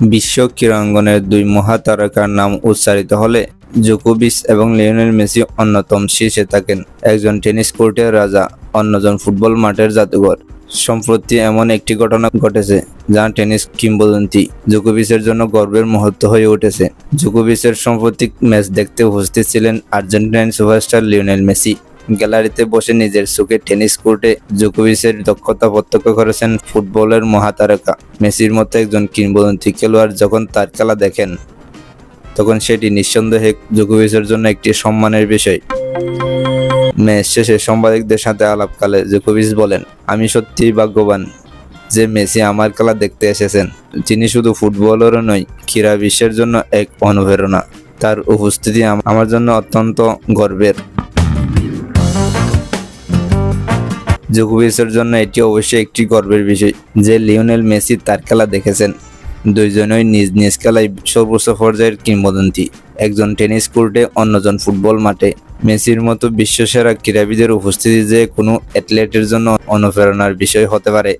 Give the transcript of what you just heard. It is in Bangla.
বিশ্ব ক্রীড়াঙ্গনের দুই মহাতারকার নাম উচ্চারিত হলে জোকোভিচ এবং লিওনেল মেসি অন্যতম শীর্ষে থাকেন। একজন টেনিস কোর্টের রাজা, অন্যজন ফুটবল মাঠের জাদুঘর। সম্প্রতি এমন একটি ঘটনা ঘটেছে, যা টেনিস কিংবদন্তি জোকোভিচের জন্য গর্বের মুহূর্ত হয়ে উঠেছে। জোকোভিচের সাম্প্রতিক ম্যাচ দেখতে উপস্থিত ছিলেন আর্জেন্টাইন সুপারস্টার লিওনেল মেসি। গ্যালারিতে বসে নিজের চোখে টেনিস কোর্টে জোকোভিচের দক্ষতা প্রত্যক্ষ করেছেন ফুটবলের মহাতারকা। মেসির মতো একজন কিংবদন্তি খেলোয়াড় যখন তার খেলা দেখেন, তখন সেটি নিঃসন্দেহে জোকোভিচের জন্য একটি সম্মানের বিষয়। ম্যাচ শেষে সাংবাদিকদের সাথে আলাপকালে জোকোভিচ বলেন, আমি সত্যিই ভাগ্যবান যে মেসি আমার খেলা দেখতে এসেছেন। তিনি শুধু ফুটবলেরও নয়, ক্রীড়া বিশ্বের জন্য এক অনুপ্রেরণা। তার উপস্থিতি আমার জন্য অত্যন্ত গর্বের। জোকোভিচের জন্য এটি অবশ্যই একটি গর্বের বিষয় যে লিওনেল মেসি তার খেলা দেখেছেন। দুইজনই নিজ নিজ খেলায় সর্বোচ্চ পর্যায়ের কিংবদন্তি। একজন টেনিস কোর্টে, অন্যজন ফুটবল মাঠে। মেসির মতো বিশ্বসেরা ক্রীড়াবিদের উপস্থিতি যে কোনো অ্যাথলেটের জন্য অনুপ্রেরণার বিষয় হতে পারে।